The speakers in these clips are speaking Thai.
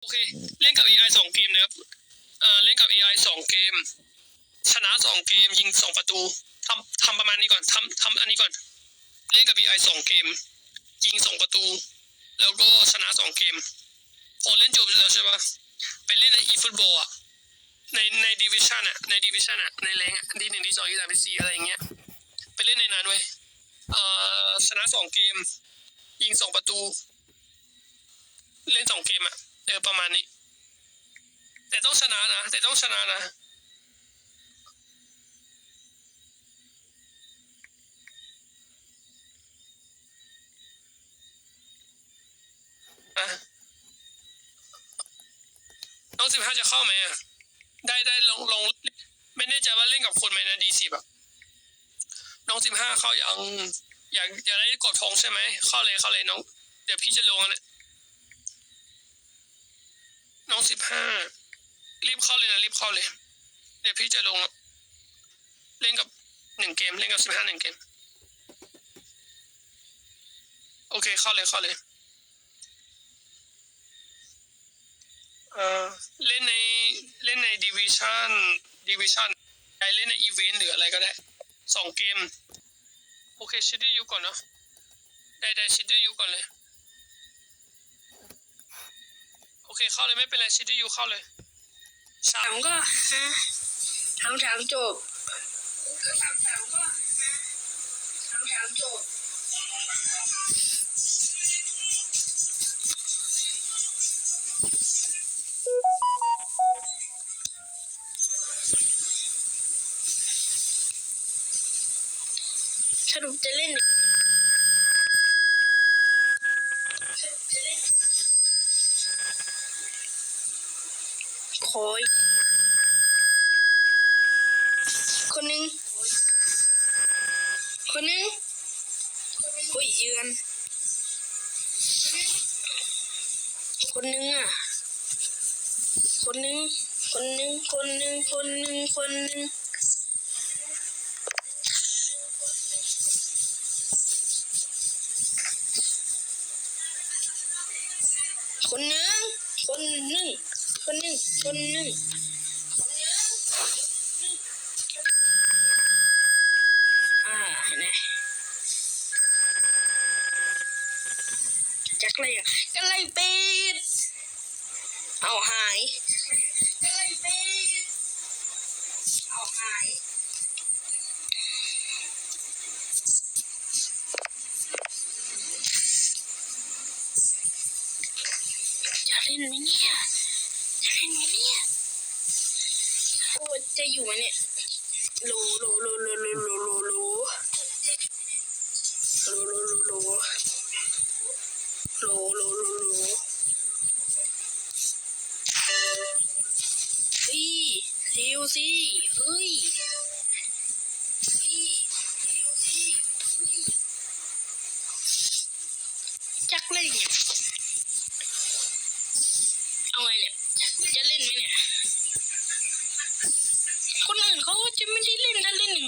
โอเค เล่นกับ AI สองเกมนะครับ เอ่อ เล่นกับ AI สองเกม ชนะสองเกม ยิงสองประตูทำทำประมาณนี้ก่อนทำทำอันนี้ก่อน เล่นกับ AI สองเกม ยิงสองประตู แล้วก็ชนะสองเกม พอเล่นจบแล้วใช่ปะไปเล่นใน eFootball อะ ในในดิวิชันอะ ในดิวิชันอะ ในแรงอะดีหนึ่งดีสองดีสามดีสี่อะไรอย่างเงี้ย ไปเล่นในนั้นเว้ย เอ่อ ชนะสองเกม ยิงสองประตู เล่นสองเกมอะ เออประมาณนี้ แต่ต้องชนะนะ แต่ต้องชนะนะน้องสิบห้าจะเข้าไหมอะ ได้ได้ลงลง ไม่แน่ใจว่าเล่นกับคนไหมนะดีสิแบบน้องสิบห้าเข้ายังอยากอยากได้กดทองใช่ไหมเข้าเลยเข้าเลยน้อง เดี๋ยวพี่จะลงอันนะ น้องสิบห้ารีบเข้าเลยนะรีบเข้าเลย เดี๋ยวพี่จะลงเล่นกับหนึ่งเกมเล่นกับสิบห้าหนึ่งเกม โอเคเข้าเลยเข้าเลยเออเล่นในเล่นในดิวิชันดิวิชันใครเล่นในอีเวนต์หรืออะไรก็ได้สองเกม โอเคชิดดี้ยูก่อนเนาะได้ได้ชิดดี้ยูก่อนเลย โอเคเข้าเลยไม่เป็นไรชิดดี้ยูเข้าเลยสามก็ฮะถามถามจบถามถามก็ฮะถามถามจบสรุปจะเล่น คนนึงคนหนึ่งคนหนึ่งคนหนึ่งคนหนึ่งอ่าเห็นไหมจักเลยกันไล่ปิดเอา you in it. จะไม่ได้เล่นถ้าเล่นหนึ่ง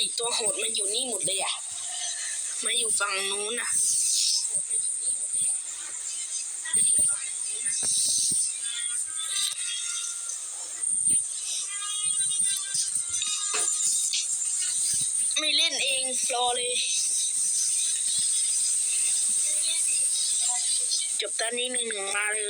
ผู้หญิงตัวโหดมาอยู่นี่หมดเลยอะมาอยู่ฝั่งนู้นอะไม่เล่นเองรอเลย จบตอนนี้หนึ่งหนึ่งมาเลย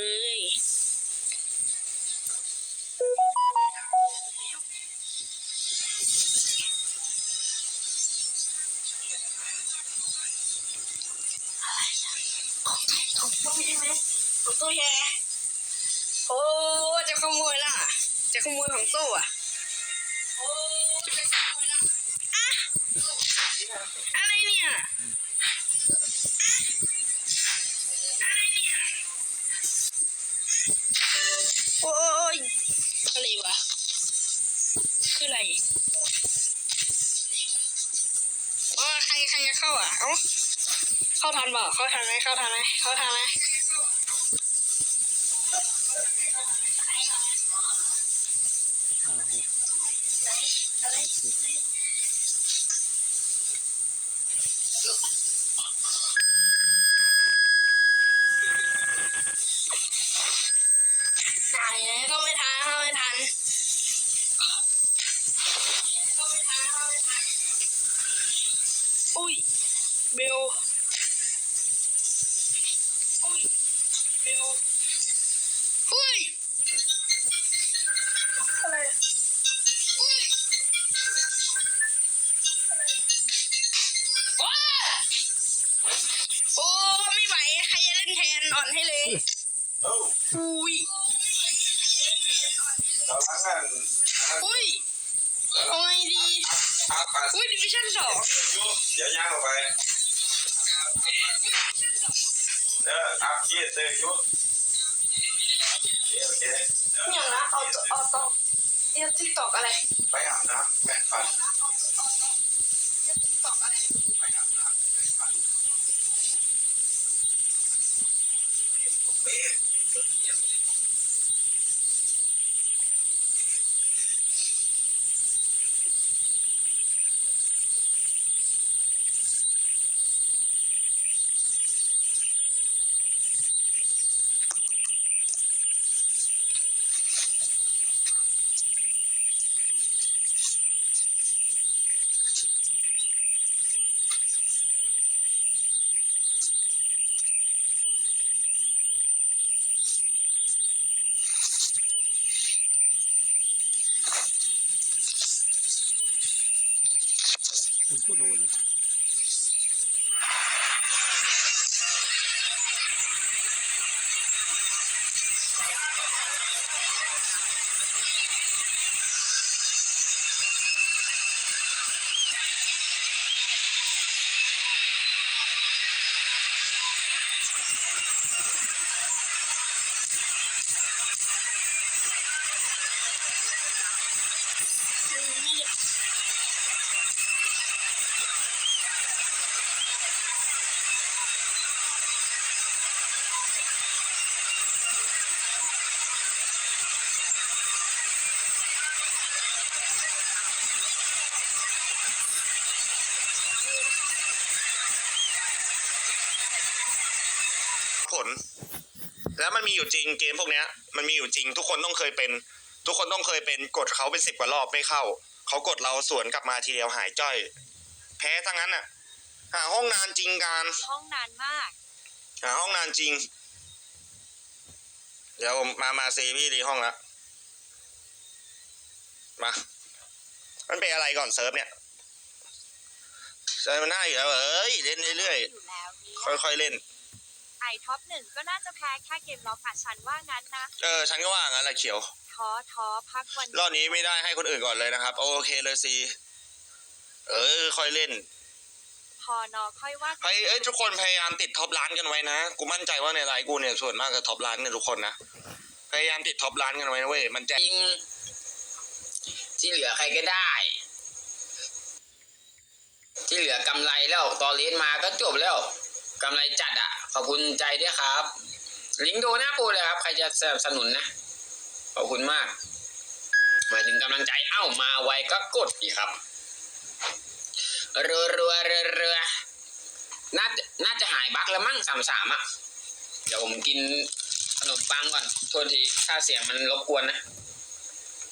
จะขโมยของโซ่อะโอ้จะขโมยล่ะอะไรเนี่ยอะไรเนี่ยโอ้ยอะไรวะ คืออะไรอ๋อใครใครจะเข้าอะ เอ้า เข้าทันเปล่าเข้าทันไหมเข้าทันไหมเข้าทันไหม เรียกทิกตอกอะไร ไปอาบน้ำแปรงฟัน เรียกทิกตอกอะไร ไปอาบน้ำแปรงฟันเป๊ะ ผ มันมีอยู่จริงเกมพวกเนี้ย มันมีอยู่จริง ทุกคนต้องเคยเป็น ทุกคนต้องเคยเป็นกดเขาเป็นสิบกว่ารอบไม่เข้า เขากดเราสวนกลับมาทีเดียวหายจ้อย แพ้ทั้งนั้นอะ หาห้องนานจริงการห้องนานมาก หาห้องนานจริง เดี๋ยวผมมามาซีพี่รีห้องละมา มันเป็นอะไรก่อนเซิร์ฟเนี่ยเซิร์ฟมันน่าอยู่แล้วเอ้ยเล่นเรื่อยอยู่แล้วเนี่ยๆค่อยๆเล่น ไอท็อปหนึ่งก็น่าจะแพ้แค่เกมล็อกอะฉันว่างั้นนะ เออ ฉันก็ว่างั้นแหละเขียว ท้อท้อพักวันรอบนี้ไม่ได้ให้คนอื่นก่อนเลยนะครับ โอเคเลยซีเออ ค่อยเล่นพอนอค่อยว่าเฮ้ยเอ้ยทุกคนพยายามติดท็อปล้านกันไว้นะ กูมั่นใจว่าในไลน์กูเนี่ยส่วนมากจะท็อปล้านเนี่ยทุกคนนะ พยายามติดท็อปล้านกันไว้นะเว้ย มันจะจริงที่เหลือใครก็ได้ ที่เหลือกำไรแล้ว ตอนเลนมาก็จบแล้วกำไรจัดอะ ขอบคุณใจด้วยครับ ลิงก์โดหน้าปูเลยครับ ใครจะสนับสนุนนะ ขอบคุณมาก หมายถึงกำลังใจ เอ้ามาไวก็กดอีครับเรือเรือเรือเรือน่าจะน่าจะหายบั๊กแล้วมั้งสามสามอะ เดี๋ยวผมกินขนมปังก่อน โทษทีถ้าเสียงมันรบกวนนะ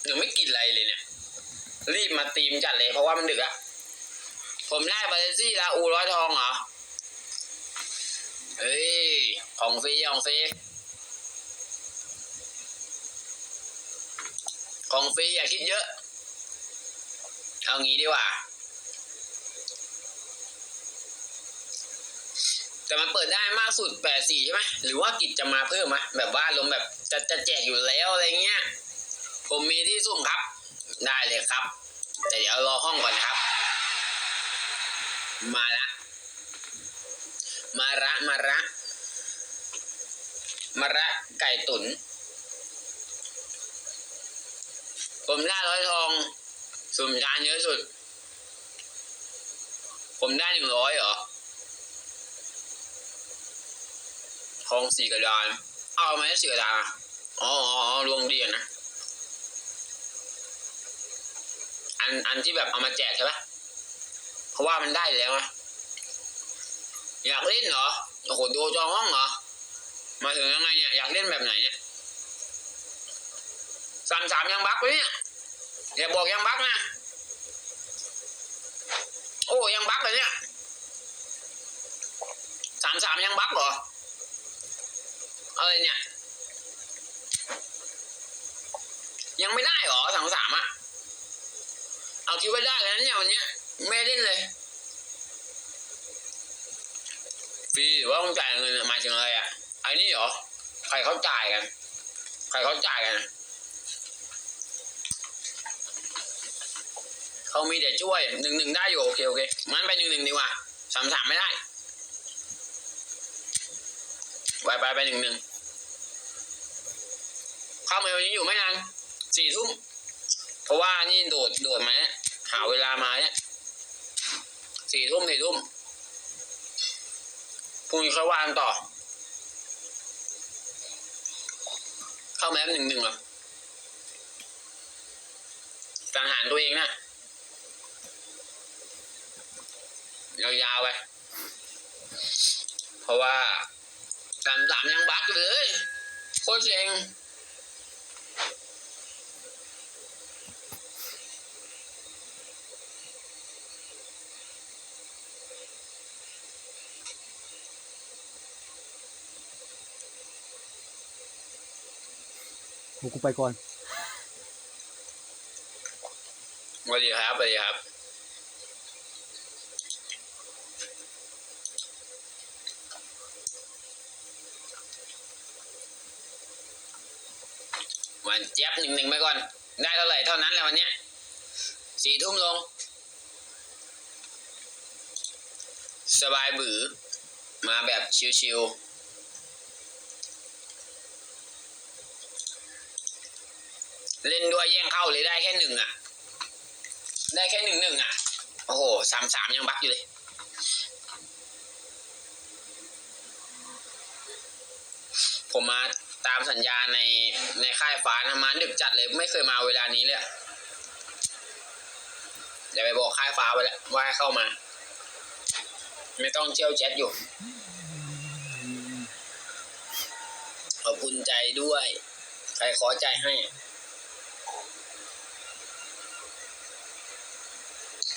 หนูไม่กินอะไรเลยเนี่ย รีบมาตีมจัดเลยเพราะว่ามันดึกอะผมแลกบาเลซี่ลาอูร้อยทองเหรอ เฮ้ย ของฟรีของฟรีของฟรีอย่าคิดเยอะ เอางี้ดีกว่า แต่มันเปิดได้มากสุดแปดสี่ใช่ไหมหรือว่ากิจจะมาเพิ่มไหมแบบว่าลมณ์แบบจะจะแจกอยู่แล้วอะไรเงี้ย ผมมีที่ซุ่มครับ ได้เลยครับ แต่เดี๋ยวรอห้องก่อนนะครับ มาละ มาระมาระ มาระไก่ตุนผมได้ร้อยทอง สุ่มจานเยอะสุด ผมได้หนึ่งร้อยเหรอ ทองสี่กระดาน เอาไหมสี่กระดานอ๋ออ๋ออ๋อรวงเดียนนะ อันอันที่แบบเอามาแจกใช่ปะเพราะว่ามันได้แล้วอะ อยากเล่นเหรอ โอ้โห ดูจองห้องเหรอ มาถึงยังไงเนี่ย อยากเล่นแบบไหนเนี่ยสามสามยังบักไว้เนี่ยอย่าบอกยังบักนะ โอ้ยังบักเลยเนี่ยสามสามยังบักเหรอ อะไรเนี่ย ยังไม่ได้เหรอสามสามอะ เอาคิดว่าได้แล้วเนี่ยวันเนี้ยไม่เล่นเลยฟ รีหรือว่าต้องจ่ายเงินหมายถึงอะไรอะไอ้นี่เหรอใครเขาจ่ายกันใครเขาจ่ายกันเขามีแต่ช่วยหนึ่งหนึ่งได้อยู่โอเคโอเคงั้นไปหนึ่งหนึ่งดีกว่าสามสามไม่ได้ไปไปไปหนึ่งหนึ่งเข้ามาวันนี้อยู่ไม่นานสี่ทุ่มเพราะว่านี่โดดโดดมาเนี่ยหาเวลามาเนี่ยสี่ทุ่มสี่ทุ่ม พรุ่งนี้ค่อยว่ากันต่อ เข้าแมปหนึ่งหนึ่งเหรอสังหารตัวเองนะยาวๆไป เพราะว่าสามสามยังบักเลย โคตรเซ็ง กูกูไปก่อนสวัสดีครับสวัสดีครับ วันเจี๊ยบหนึ่งหนึ่งไปก่อน ได้เท่าไหร่เท่านั้นแหละวันเนี้ยสี่ทุ่มลง สบายบือมาแบบชิวๆ เล่นด้วยแย่งเข้าเลยได้แค่หนึ่งอะ ได้แค่หนึ่งหนึ่งอะ โอ้โหสามสามยังบักอยู่เลยผมมาตามสัญญาในในค่ายฟ้านะมาดึกจัดเลยไม่เคยมาเวลานี้เลยอะเดี๋ยวไปบอกค่ายฟ้าไปแล้วว่าให้เข้ามา ไม่ต้องเชี่ยวแชทอยู่ ขอบคุณใจด้วย ใครขอใจให้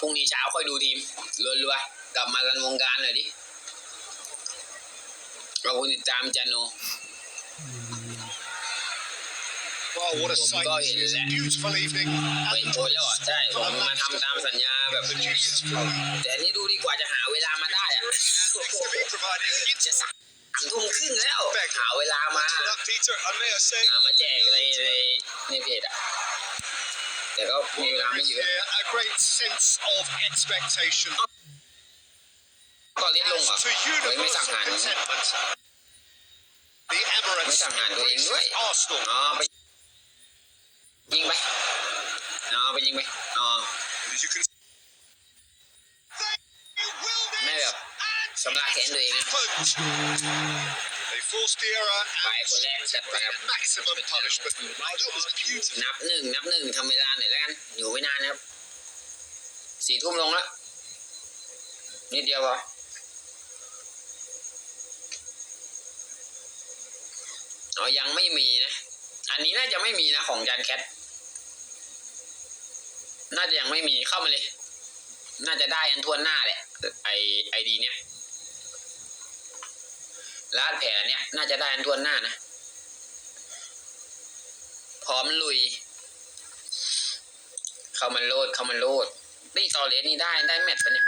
พรุ่งนี้เช้าค่อยดูทีมรัวๆกลับมารันวงการหน่อยดิขอบคุณติดตามจันโน Well, what a Well, sight guy this is. is A beautiful evening. เฮ้ยโอนแล้วเหรอใช่ผมมาทำตามสัญญาแบบ The juices flowing. แต่นี่ดูดีกว่าจะหาเวลามาได้อะ Next to be providing จะสามทุ่มครึ่งแล้ว หาเวลามา into that Peter. And may I say, หามาแจกในในในเพจอะ แต่ก็มีเวลาไม่เยอะ here a great sense of expectation ก็เล่นลงเหรอ to เฮ้ยไม่สั่ง universal หาร contentment. The Emirates Mấy thằng Hàn tụi em faces đuổi. Arsenal. อ๋อไปยิงไปอ๋อไปยิงไปอ๋อ As you can see, they willed ไม่ it แบบสำลักแขนตัวเองนะ happened. They forced the error ไปคนแรกจัดไปครับ maximum punishment. Wow, that was beautiful. นับหนึ่งนับหนึ่งทำเวลาหน่อยแล้วกัน อยู่ไม่นานนะครับสี่ทุ่มลงแล้วนิดเดียวพออ๋อยังไม่มีนะ อันนี้น่าจะไม่มีนะของจันแคท น่าจะยังไม่มีเข้ามาเลย น่าจะได้อันทวนหน้าแหละไอไอดีเนี้ย ลาดแผลเนี้ยน่าจะได้อันทวนหน้านะ พร้อมลุย เข้ามาโลดเข้ามาโลดนี่ตอเลสนี่ได้ได้แมตช์ปะเนี่ย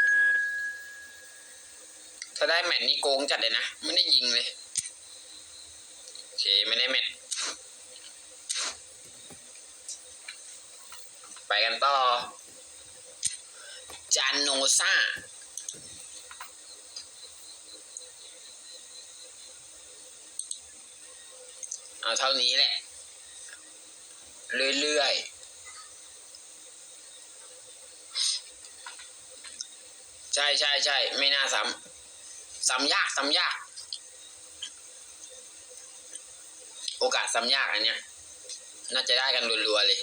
ถ้าได้แมตช์นี้โกงจัดเลยนะ ไม่ได้ยิงเลยโอเคไม่ได้แมตช์ไปกันต่อ จานโนซ่า เอาเท่านี้แหละ เรื่อยๆ ใช่ใช่ใช่ไม่น่าซ้ำซ้ำยากซ้ำยาก โอกาสซ้ำยากอันเนี้ย น่าจะได้กันรัวๆเลย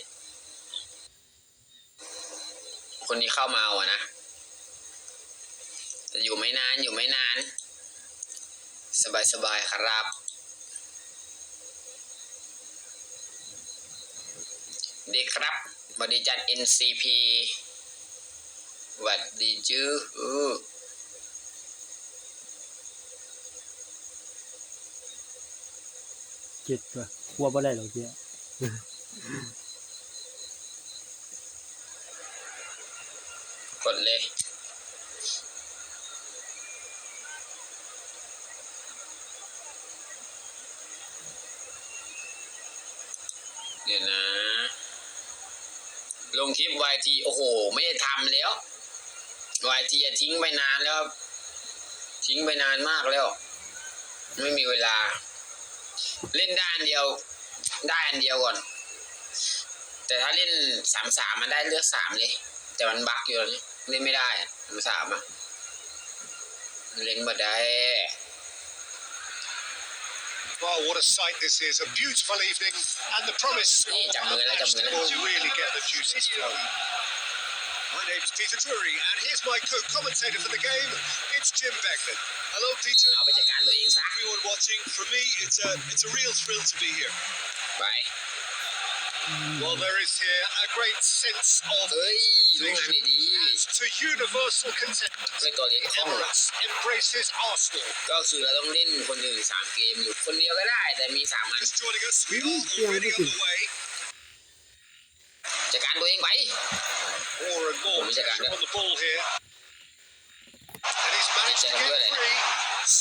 คนที่เข้ามาเอาอะนะแต่อยู่ไม่นานอยู่ไม่นาน สบายๆครับ ดีครับสวัสดีจัด NCP สวัดดีจื้อเจ็ดว่ะกลัวบ่ได้หรอกเจ้า กดเลย เดี๋ยวนะ ลงคลิป YT โอ้โห ไม่ได้ทำแล้ว YT อะทิ้งไปนานแล้วครับทิ้งไปนานมากแล้ว ไม่มีเวลา เล่นได้อันเดียว ได้อันเดียวก่อน แต่ถ้าเล่นสามสามมันได้เลือกสามเลย แต่มันบั๊กอยู่แล้วนี่เล่นไม่ได้อะสามสามอะเล่นมาได้ Oh, what a sight this is. A beautiful evening and the promise of Hey, a jump in, jump match in. that will really get the juices flowing. My name's Peter Drury, and here's my co-commentator for the game. It's Jim Beckman. Hello, Peter. เอาไปจัดการตัวเองซะ Everyone watching, for me, it's a it's a real thrill to be here. ไป Well, there is here a great sense of เฮ้ยรู้งานดี as to universal contentment. ๆเล่นตัวเล็กห้อง Emirates embraces Arsenal. ก็คือเราต้องเล่นคนอื่นสามเกมหรือคนเดียวก็ได้ แต่มีสามอัน Just joining us, we are already underway. จัดการ ตัวเองไป More and more Ủa, bây giờ cả pressure nữa. on the ball here. And he's managed to Chạy get nữa này. free.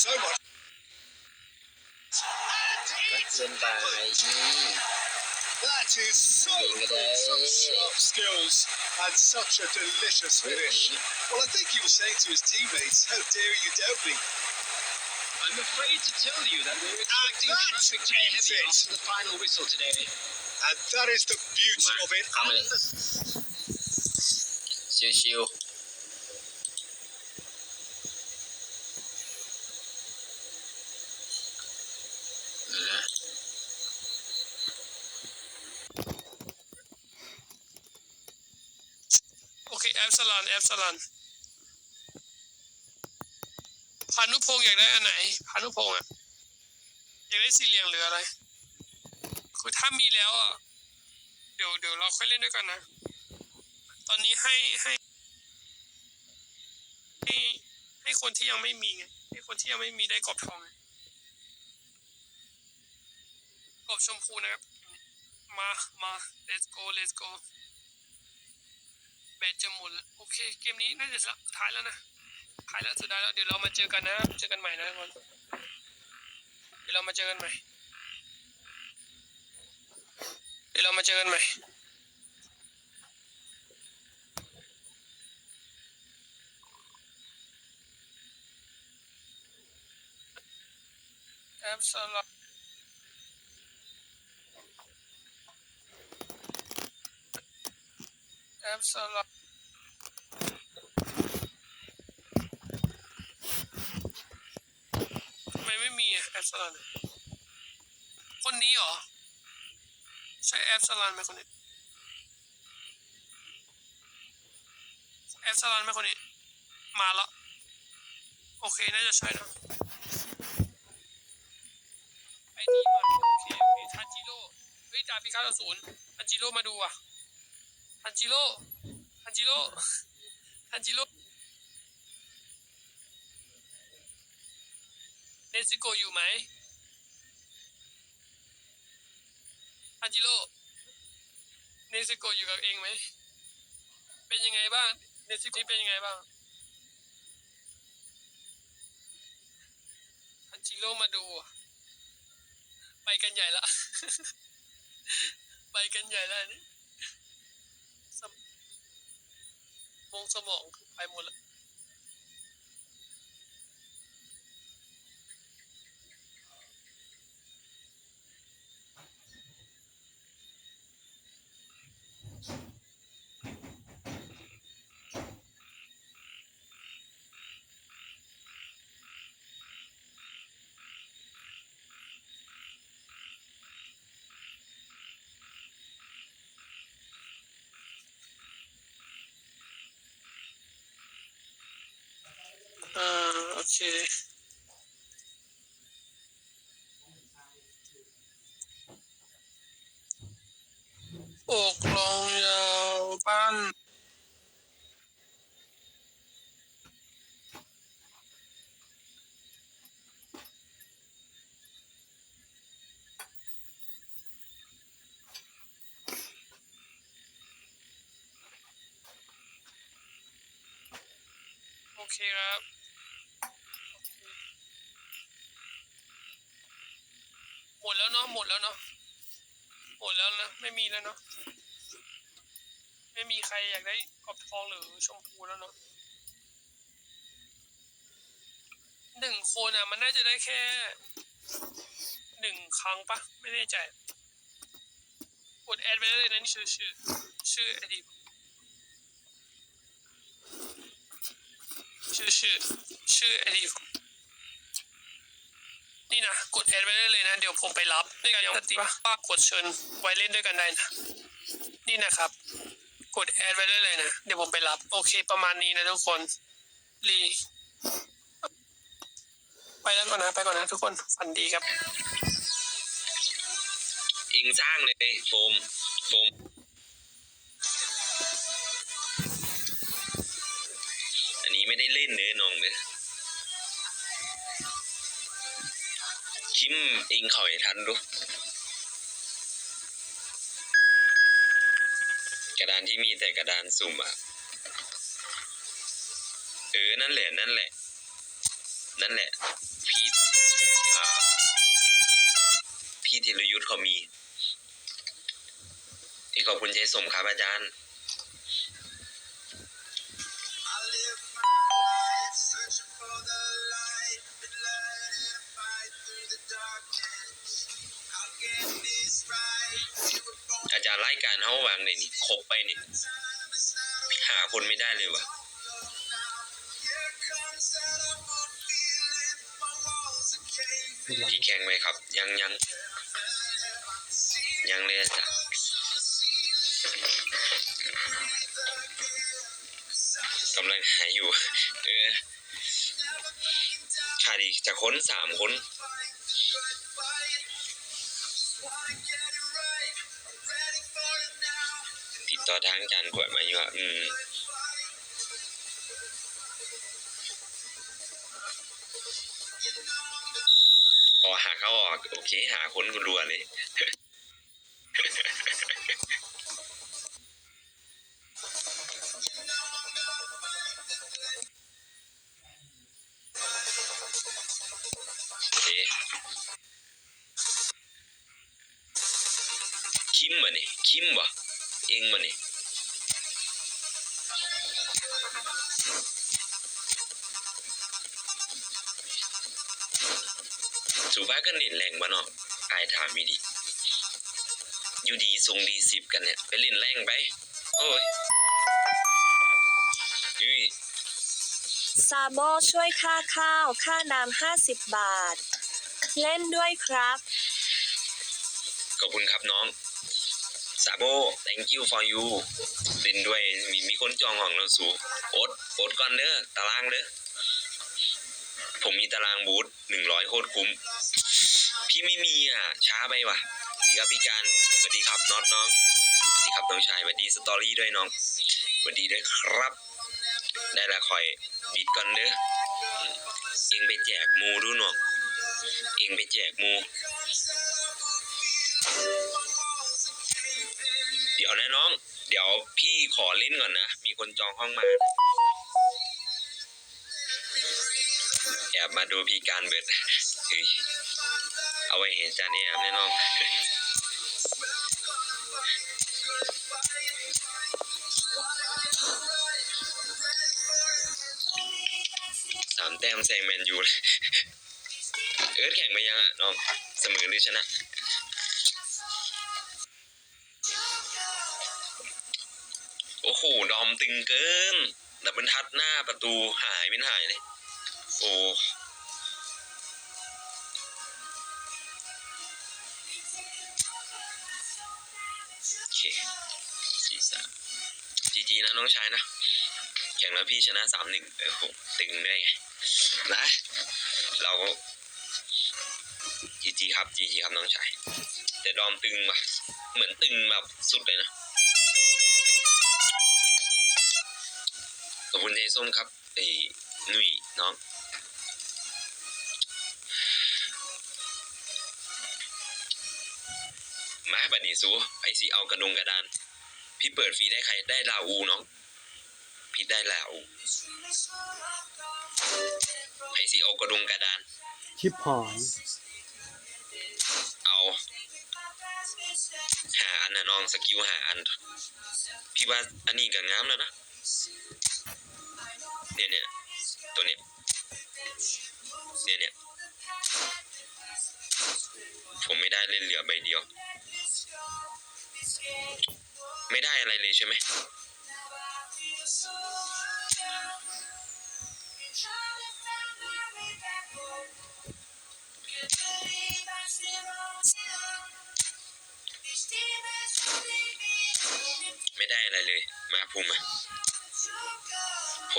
So much. ก็เกินไป That is so Nhìn cái good. Such đấy. sharp skills and such a delicious finish. Well, I think he was saying to his teammates, how dare you doubt me? I'm afraid to tell you that we're expecting traffic heavy after the final whistle today. And that is the beauty Mark, of it. Coming. And the... Chill, Okay, Epsilon, Epsilon. พานุพงษ์อยากได้อันไหนพานุพงษ์อะอยากได้สี่เหลืองหรืออะไรคือถ้ามีแล้วอะเดี๋ยวเดี๋ยวเราค่อยเล่นด้วยกันนะ ตอนนี้ให้ให้ให้ให้คนที่ยังไม่มีไงให้คนที่ยังไม่มีได้กรอบทองกรอบชมพูนะครับ มามา let's go let's go แบตจะหมดแล้วโอเค เกมนี้น่าจะสุดท้ายแล้วนะ ท้ายแล้วสุดท้ายแล้วเดี๋ยวเรามาเจอกันนะเจอกันใหม่นะทุกคนเดี๋ยวเรามาเจอกันใหม่เดี๋ยวเรามาเจอกันใหม่แอปสลับแอปสลับ ทำไมไม่มีอะแอป สลันคนนี้เหรอ ใช่แอปสลันไหมคนนี้แอปสลันไหมคนนี้ มาแล้วโอเค น่าจะใช่นะไอ้นี่มาโอเคโอเคทันจิโร่เฮ้ยดาพิฆาตอสูรทันจิโร่มาดูอะทันจิโร่ทันจิโร่ทันจิโร่ เนซิโกอยู่ไหมอันจิโร่เนซิโกอยู่กับเองไหม เป็นยังไงบ้าง เนซิโกนี่เป็นยังไงบ้างจิโร่มาดู ไปกันใหญ่ละ ไปกันใหญ่แล้วนี่สมมองสมองคือไปหมดละ อ่า อเคอกลองยาวปั้นโอเคครับ หมดแล้วเนาะหมดแล้วเนาะหมดแล้วนะไม่มีแล้วเนาะไม่มีใครอยากได้กรอบทองหรือชมพูแล้วเนาะหนึ่งคนอะ มันน่าจะได้แค่หนึ่งครั้งปะไม่แน่ใจกดแอดไปได้เลยนะนี่ชื่อชื่อชื่อไอดีชื่อชื่อชื่อไอดี นี่นะกดแอดไว้ได้เลยนะ เดี๋ยวผมไปรับด้วยกันยังติว่ากดเชิญไว้เล่นด้วยกันได้นะ นี่นะครับ กดแอดไว้ได้เลยนะ เดี๋ยวผมไปรับ โอเคประมาณนี้นะทุกคนรีไปแล้วก่อนนะ ไปก่อนนะทุกคนฝันดีครับ อิงสร้างเลยโฟมโฟมอันนี้ไม่ได้เล่นเด้อน้องเด้อ คิมอิงเข่าให้ทันดู กระดานที่มีแต่กระดานสุ่มอะ เออ นั่นแหละ นั่นแหละ นั่นแหละ พี่พี่ธีรยุทธ์เขามี ที่ขอบคุณใจสมครับอาจารย์างในนี่ครบไปนี่ time, it's not หาคนไม่ได้เลยว่ะ over now. Here comes that old feeling, my walls are caving. พี่แข่งไหมครับ ยังยังยังเลยจ้ะกำลังหาอยู่ เออขาดอีกจะค้นสามคน ต่อทางอารกวดมาอยู่อะอืมพอหาเขาออก โอเคหาคนกูรัวเลยคคิมมาเนี่ยคิมวะ องมาเนี่ยสูบ้าก็เน้นแรงมาเนาะอายถามมีดีอยู่ดีทรงดีสิบกันเนี่ย ไปเล่นแรงไป โอ้ยอุ้ยซาโบช่วยค่าข้าว ค่าน้ำห้าสิบบาท เล่นด้วยครับ ขอบคุณครับน้อง ซาโบ thank you for you เล่นด้วยมีมีคนจองห้องเราสูโอ๊ตโอ๊ตก่อนเด้อตารางเด้อผมมีตารางบูธหนึ่งร้อยโคตรคุ้ม พี่ไม่มีอะ ช้าไปว่ะสวัสดีครับพี่การสวัสดีครับน็อตน้องสวัสดีครับน้องชายสวัสดีสตอรี่ด้วยน้องสวัสดีด้วยครับ ได้ละคอยบิดก่อนเด้อเองไปแจกมูดูหนองเองไปแจกมู ดี๋ยวนะน้อง เดี๋ยวพี่ขอเล่นก่อนนะ มีคนจองห้องมาแอบมาดูพี่การเบิดเฮ้ยเอาไว้เห็นจานแอบแน่นอนสามแต้มแซงแมนยูเลย เอิร์ธแข่งไปยังอะน้อง เสมอหรือชนะ อ้โหดอมตึงเกินดับเบิลทัดหน้าประตูหายเป็นหายเลย โอ้โอเคสี่สามจีจีนะน้องชายนะ แข่งแล้วพี่ชนะสามหนึ่งโอ้โหตึงได้ไงนะ เราจีจีครับจีจีครับน้องชาย แต่ดอมตึงว่ะเหมือนตึงแบบสุดเลยนะ ขอบคุณเจส้มครับไอ้หนุ่ยน้องมาบัดนี้ซูไอซีเอากระดงกระดาน พี่เปิดฟรีได้ใครได้ลาอูน้องพี่ได้ลาอูไอซีเอากระดงกระดาน ชิปหอยเอา หาอันนะน้องสกิลหาอัน พี่ว่าอันนี้ก็งามแล้วนะ เนี่ยเนี่ยตัวเนี้ยเนี่ยเนี่ยผมไม่ได้เล่นเหลือใบเดียว ไม่ได้อะไรเลยใช่ไหมไม่ได้อะไรเลย มาภูมิมา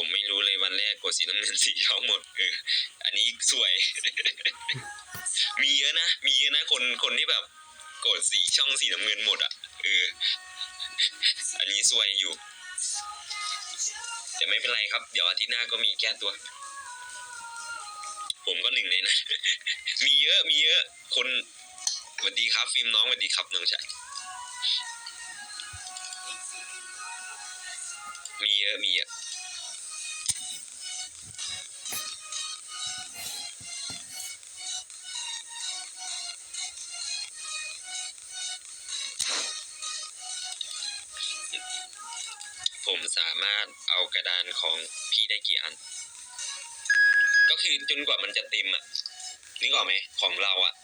ผมไม่รู้เลยวันแรกกดสีน้ำเงินสีทองหมดเอออันนี้สวย มีเยอะนะ มีเยอะนะคนคนที่แบบกดสีช่องสีน้ำเงินหมดอะเอออันนี้สวยอยู่แต่ไม่เป็นไรครับ เดี๋ยวอาทิตย์หน้าก็มีแก้ตัว ผมก็หนึ่งในนั้นมีเยอะมีเยอะ คนสวัสดีครับ ฟิล์มน้องสวัสดีครับน้องชายมีเยอะมีเยอะามารถเอากระดานของพี่ได้กี่อัน ก็คือจนกว่ามันจะเต็มอะนึกออกไหมของเราอะ